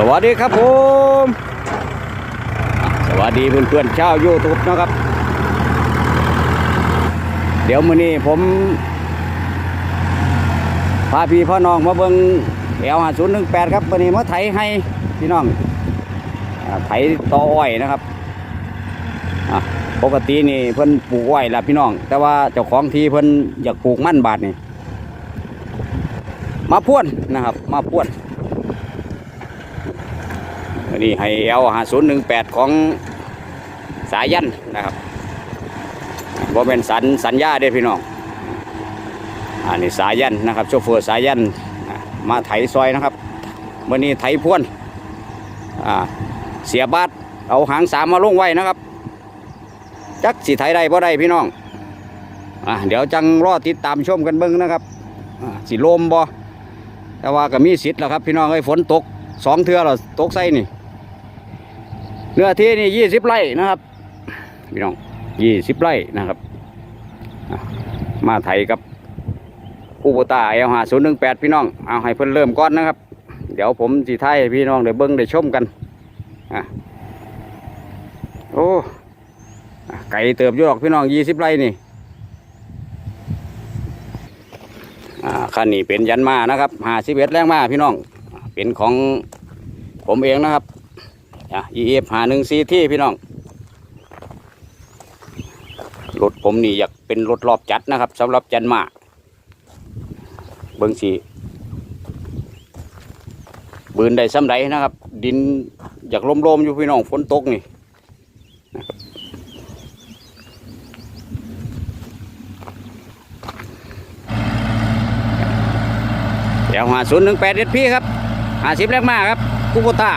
สวัสดีครับผม สวัสดีเพื่อนๆชาวยูทูบนะครับ เดี๋ยวมื้อนี้ผมพาพี่พ่อน้องมาเบิ่งแอลหาศูนย์หนึ่งแปดครับวันนี้มาไถให้พี่น้องไถตออ้อยนะครับปกตินี่เพิ่นปลูกอ้อยละพี่น้อง แต่ว่าเจ้าของที่เพิ่นอยากปลูกมั่นบาทนี่มาพ่วนนะครับ มาพ่วนันนี้ให้เอลหาศูนย์หนึ่งแปดของสายยันนะครับบ่เป็นสันสัญญาเด้พี่น้อง อันนี้สายยันนะครับโชเฟอร์สายยันมาไถซอยนะครับวันนี้ไถพ่วนอ่าเสียบาทเอาหางสามมาลงไว้นะครับ จักสิไถได้บ่ได้พี่น้องอะเดี๋ยวจังรอติดตามชมกันเบิ่งนะครับสิลมบ่แต่ว่าก็มีสิทธิ์แล้วครับพี่น้องเอ้ฝนตกสองเทื่อแล้วตกใส่นี่ เนื้อที่นี่ยี่สิบไร่นะครับพี่น้องยี่สิบไร่นะครับ มาไถกับอุปตาเอลหาศูนย์หนึ่งแปดพี่น้อง เอาให้เพิ่นเริ่มก่อนนะครับ เดี๋ยวผมสีไทยพี่น้องได้เบิ้งได้ชมกันอะโอ้ไก่เติบยอกพี่น้องยี่สิบไร่นี่อ่าคันนี้เป็นยันมานะครับหาสิบเอ็ดแรงมาพี่น้อง เป็นของผมเองนะครับ อะ EF หาหนึ่งซีที่พี่น้องรถผมนี่อยากเป็นรถรอบจัดนะครับสำหรับจันมาเบิ้งสีบืนได้ซ้ำใดนะครับ ดินอยากลมๆอยู่พี่น้องฝนตกนี่นะครับเดี๋ยวหาศูนย์หนึ่งแปดเด็ดพี่ครับหาสิบแรกมากครับกุโบต้า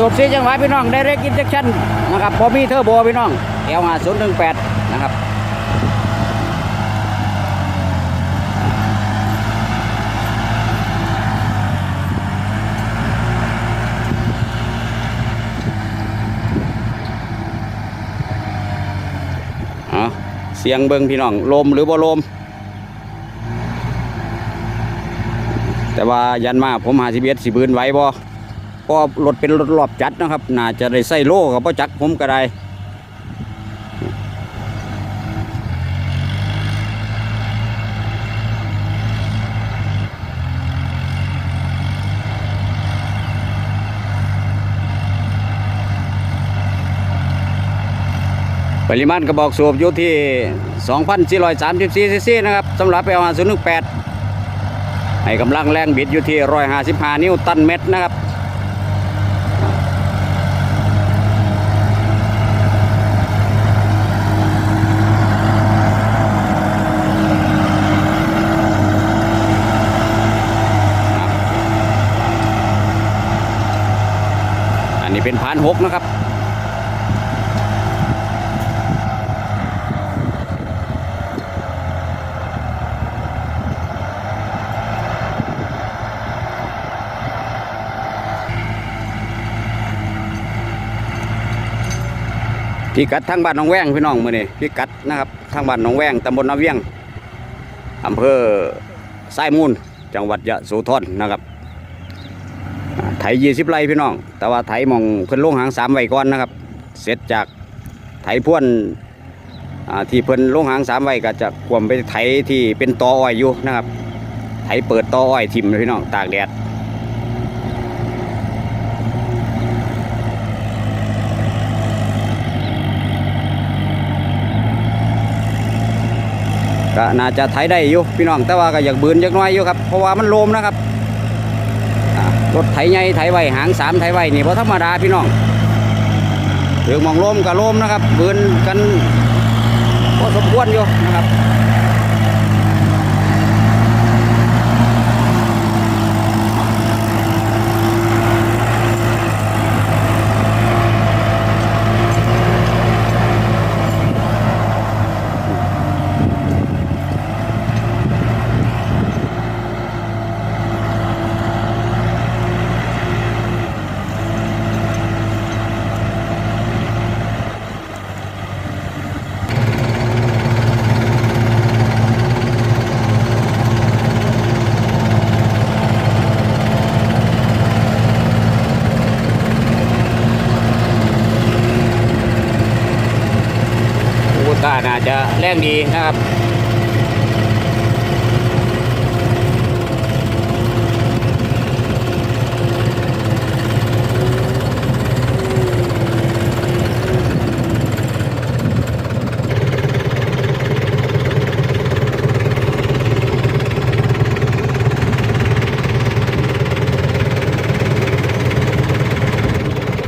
สีสูบสีจังหวะพี่น้องได้เรกินเจคชั่นนะครับพอมีเทอร์โบพี่น้องเอลหาศูนย์หนึ่งแปดนะครับเอเสียงเบิงพี่น้องลมหรือบ่ลม แต่ว่ายันมาผมหาสิบเอ็ดสิบืนไว้บ่ ก็รถเป็นรถรอบจัดนะครับ น่าจะได้ใส่โล่กับพ่อจักผมก็ได้ปริมาณกระบอกสูบอยู่ที่ 2,434ซีซีนะครับสำหรับเอลา018ให้กำลังแรงบิดอยู่ที่ 155 นิ้วตันเมตรนะครับ เป็นพานหกนะครับพิกัดทางบ้านหนองแวงพี่น้องมือนี่พิกัดนะครับทางบ้านหนองแวงตำบลนาเวียงอำเภอไส้มูลจังหวัดยะโสธรนะครับ ไถยี่สิบไร่พี่น้อง แต่ว่าไถมองเพิ่นลงหางสามไว้ก่อนนะครับ เสร็จจากไถพ่วนที่เพิ่นลงหางสามไว้ก็จะควมไปไถที่เป็นตออ้อยอยู่นะครับ ไถเปิดตออ้อยทิมเลยพี่น้องตากแดดก็น่าจะไถได้อยู่พี่น้องแต่ว่าก็อยากบืนจักน้อยอยู่ครับเพราะว่ามันโลมนะครับ รถไถใหญ่ไถไว้หางสามไถไว้นี่พอธรรมดาพี่น้องถึงมองโลมกับโลมนะครับเบืนกันพอสมควรอยู่นะครับ น่าจะแรงดีนะครับ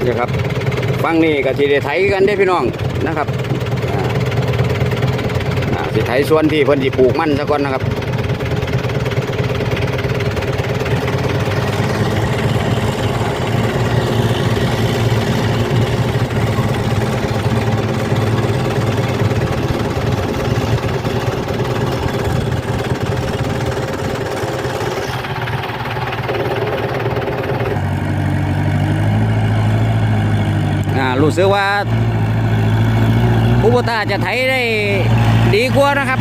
นี่ครับฟังนี่ก็สิได้ไถกันได้พี่น้องนะครับ สิไถส่วนที่เพิ่นสิปลูกมันซะก่อนนะครับรู้สึกว่าผู้บตาจะไถได้ ดีกว่านะครับ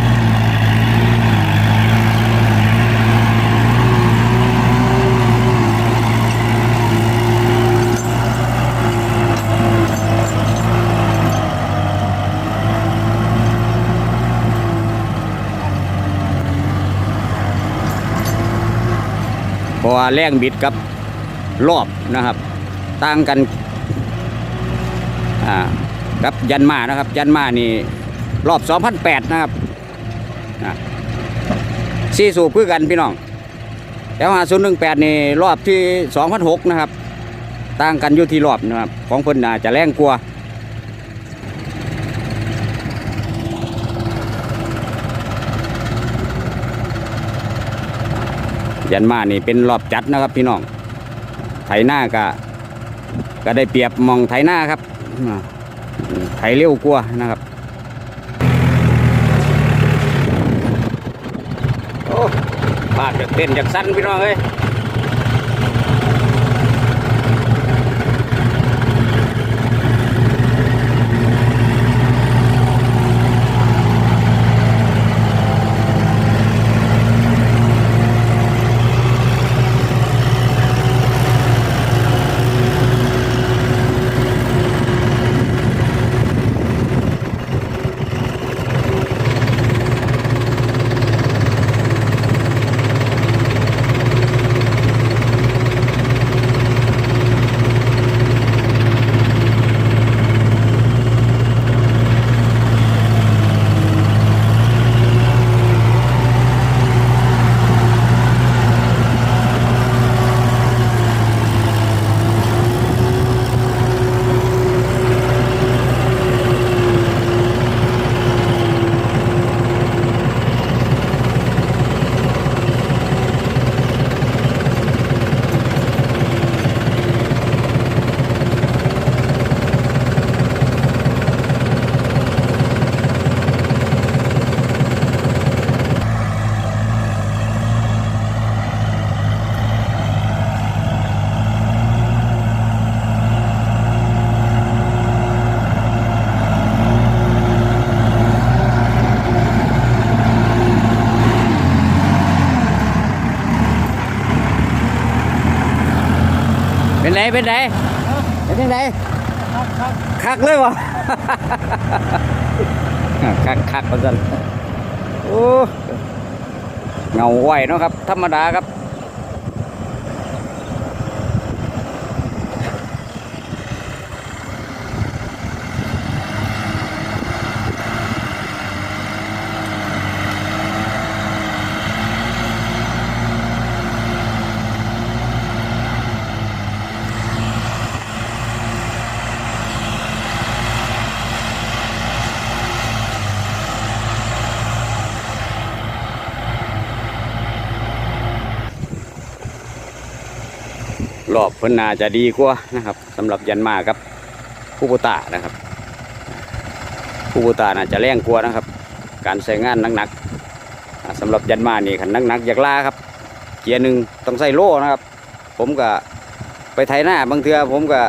เพราะว่าแรงบิดกับรอบนะครับ ต่างกันอ่ากับยันมานะครับ ยันมานี่ รอบ 2008 นะครับอ่าสี่สูบคือกันพี่น้องแล้วหาศูนย์หนึ่งแปดนี่รอบที่ 2006 นะครับ ต่างกันอยู่ที่รอบนะครับ ของเพิ่นาจะแรงกว่ายันมานี่เป็นรอบจัดนะครับพี่น้อง ไถหน้าก็ก็ได้เปรียบมองไถหน้าครับ ไถเร็วกว่านะครับโอ้พลาดจากเต้นจากสั้นพี่น้องเอ้ย เป็นไรเป็นไรเป็นยังไงคักเลยวะคักคักประจันโอ้เงาไหวเนาะครับ ธรรมดาครับ รอบเพิ่นนาจะดีกว่านะครับสำหรับยันมาครับผู้ปุตานะครับผู้ปุตาน่าจะแรงกว่านะครับ การใช้งานหนักๆอ่าสำหรับยันมานี่ขันหนักๆอยากลาครับ เกียร์หนึ่งต้องใส่โล่นะครับ ผมก็ไปไถหน้าบางเทือผมก็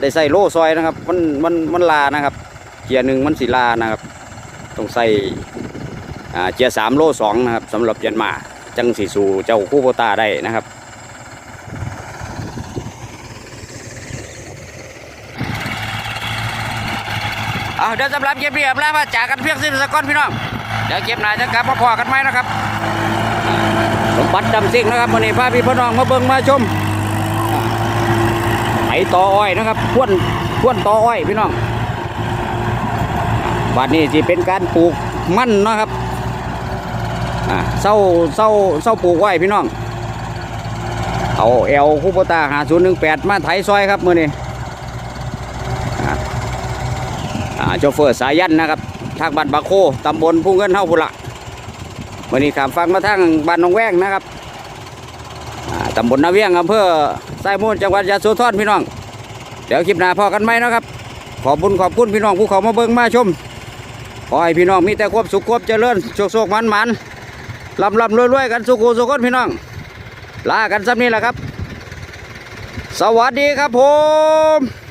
ได้ใส่โล่ซอยนะครับ มันมันมันลานะครับ เกียร์หนึ่งมันสีลานะครับต้องใส่เกียร์สามโล่สองนะครับสำหรับยันมาจังสีสูเจ้าคู่โบตาได้นะครับ เอาเดี๋ยวสำหรับเก็บเรียบแล้วมาจากกันเพียงสิ้นสก้อนพี่น้องเดี๋ยวเก็บหนายจะกลับมาพอกันไหมนะครับสมบัติดำซิ่งนะครับวันนี้พาพี่พี่น้องมาเบิ่งมาชมไถต่ออ้อยนะครับพ่วนพ่วนต่ออ้อยพี่น้องบัดนี้จะเป็นการปลูกมันนะครับเศร้าเศร้าเศร้าปลูกอ้พี่น้อง เอาเอลคูโบตาหาศูนย์หนึ่งแปดมาไถซอยครับมือนี้อ่าอ่า โชเฟอร์สายันนะครับทางบ้านบาโคตำบลพุ่งเงินเฮาพุละมือนี้ขามฟังมาทางบ้านหนองแวงนะครับตำบลนาเวียงอำเภอไส้มูลจังหวัดยะโสธรพี่น้อง เดี๋ยวคลิปหน้าพอกันไหมนะครับ ขอบคุญขอบคุณพี่น้องผู้เขามาเบิ่งมาชม ขอให้พี่น้องมีแต่ความสุขความเจริญโชคโชคมันมันลำลำรวยรวยกันสุขสุขคนพี่น้อง ลากันซ้ำนี้แหละครับ สวัสดีครับผม